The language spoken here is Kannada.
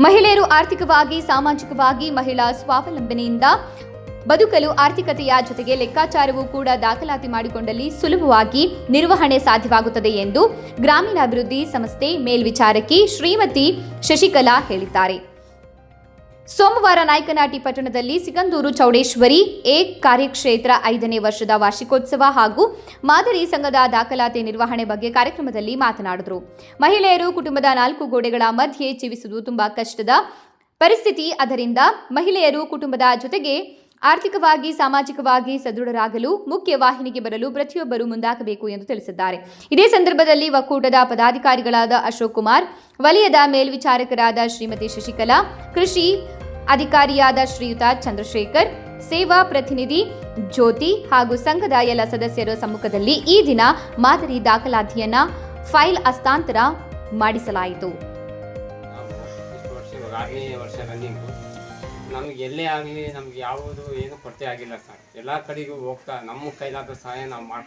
ಮಹಿಳೆಯರು ಆರ್ಥಿಕವಾಗಿ, ಸಾಮಾಜಿಕವಾಗಿ ಮಹಿಳಾ ಸ್ವಾವಲಂಬನೆಯಿಂದ ಬದುಕಲು ಆರ್ಥಿಕತೆಯ ಜೊತೆಗೆ ಲೆಕ್ಕಾಚಾರವೂ ಕೂಡ ದಾಖಲಾತಿ ಮಾಡಿಕೊಂಡಲ್ಲಿ ಸುಲಭವಾಗಿ ನಿರ್ವಹಣೆ ಸಾಧ್ಯವಾಗುತ್ತದೆ ಎಂದು ಗ್ರಾಮೀಣಾಭಿವೃದ್ಧಿ ಸಂಸ್ಥೆ ಮೇಲ್ವಿಚಾರಕಿ ಶ್ರೀಮತಿ ಶಶಿಕಲಾ ಹೇಳಿದ್ದಾರೆ. ಸೋಮವಾರ ನಾಯಕನಾಟಿ ಪಟ್ಟಣದಲ್ಲಿ ಸಿಗಂದೂರು ಚೌಡೇಶ್ವರಿ ಎ ಕಾರ್ಯಕ್ಷೇತ್ರ ಐದನೇ ವರ್ಷದ ವಾರ್ಷಿಕೋತ್ಸವ ಹಾಗೂ ಮಾದರಿ ಸಂಘದ ದಾಖಲಾತಿ ನಿರ್ವಹಣೆ ಬಗ್ಗೆ ಕಾರ್ಯಕ್ರಮದಲ್ಲಿ ಮಾತನಾಡಿದರು. ಮಹಿಳೆಯರು ಕುಟುಂಬದ ನಾಲ್ಕು ಗೋಡೆಗಳ ಮಧ್ಯೆ ಜೀವಿಸುವುದು ತುಂಬಾ ಕಷ್ಟದ ಪರಿಸ್ಥಿತಿ. ಅದರಿಂದ ಮಹಿಳೆಯರು ಕುಟುಂಬದ ಜೊತೆಗೆ ಆರ್ಥಿಕವಾಗಿ, ಸಾಮಾಜಿಕವಾಗಿ ಸದೃಢರಾಗಲು ಮುಖ್ಯ ವಾಹಿನಿಗೆ ಬರಲು ಪ್ರತಿಯೊಬ್ಬರು ಮುಂದಾಗಬೇಕು ಎಂದು ತಿಳಿಸಿದ್ದಾರೆ. ಇದೇ ಸಂದರ್ಭದಲ್ಲಿ ಒಕ್ಕೂಟದ ಪದಾಧಿಕಾರಿಗಳಾದ ಅಶೋಕ್ ಕುಮಾರ್, ವಲಯದ ಮೇಲ್ವಿಚಾರಕರಾದ ಶ್ರೀಮತಿ ಶಶಿಕಲಾ, ಕೃಷಿ ಅಧಿಕಾರಿಯಾದ ಶ್ರೀಯುತ ಚಂದ್ರಶೇಖರ್, ಸೇವಾ ಪ್ರತಿನಿಧಿ ಜ್ಯೋತಿ ಹಾಗೂ ಸಂಘದ ಎಲ್ಲ ಸದಸ್ಯರ ಸಮ್ಮುಖದಲ್ಲಿ ಈ ದಿನ ಮಾದರಿ ದಾಖಲಾತಿಯನ್ನ ಫೈಲ್ ಹಸ್ತಾಂತರ ಮಾಡಿಸಲಾಯಿತು. ನಮ್ಗೆ ಎಲ್ಲೇ ಆಗಲಿ ನಮ್ಗೆ ಯಾವುದು ಏನು ಕೊರತೆ ಆಗಿಲ್ಲ ಸರ್. ಎಲ್ಲ ಕಡೆಗೂ ಹೋಗ್ತಾ ನಮ್ಮ ಕೈಲಾದ ಸಹಾಯ ನಾವು ಮಾಡ್ಕೊಂಡು